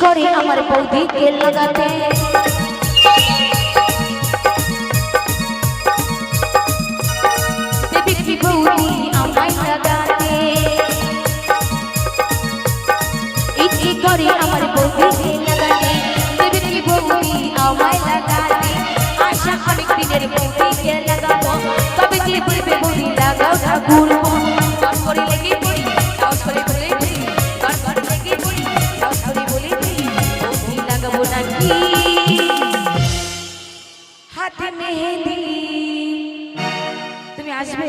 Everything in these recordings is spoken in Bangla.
করে আমার বৌদিকে লাগাতে। হাতে মেহেদি তুমি আসবে।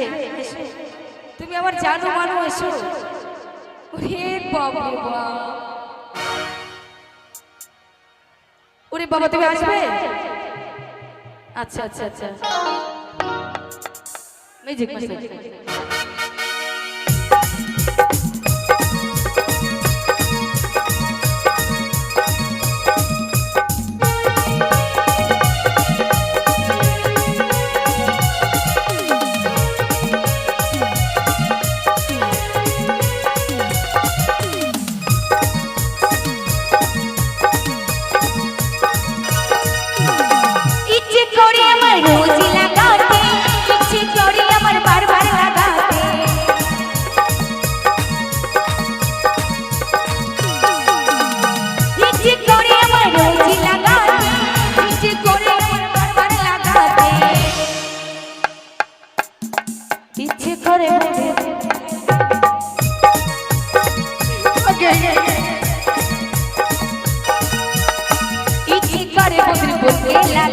তুমি আমার জানো মানো এসো ওরে বাবা। ওরে বাবা, তুমি আসবে? আচ্ছা আচ্ছা আচ্ছা। মিউজিক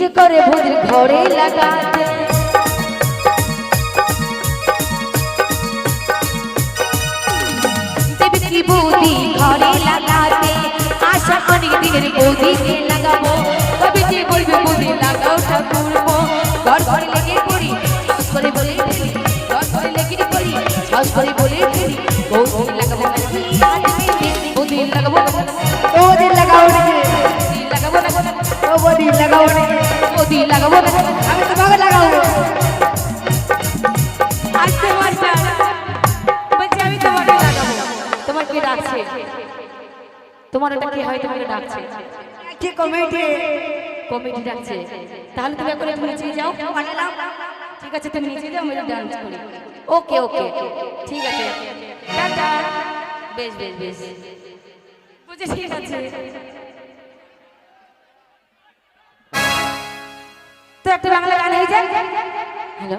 ইচ্ছে করে ভোদের ঘরে লাগাতে। কি বৌদি ঘরে লাগাতে? আশা অনেক দিনের বৌদিকে লাগাবো। কবে যে বলবে বৌদি লাগাও ঠাকুর ঘর ঘরে লেগে পড়ি সাহস করে বলে ফেলি। ঘর ঘরে লেগে পড়ি সাহস করে বলে ফেলি। বৌদি লাগাবো বৌদি লাগাবো আমি তোমাকে লাগাবো? আসতে মাস্টার বলছি আমি তোমাকে লাগাবো। তোমার কে ডাকছে তোমার ওটা কি হয়? তোমাকে ডাকছে। কি কমিটি কমিটি ডাকছে। তাহলে তুমি একবার একটু নিচে যাও। ঠিক আছে তুমি নিচে যাও আমি ডান্স করি। ওকে ওকে ঠিক আছে। টাটা। বেশ বেশ বেশ। বুঝে ঠিক আছে। একটা বাংলা গান হয়ে যায় হ্যালো।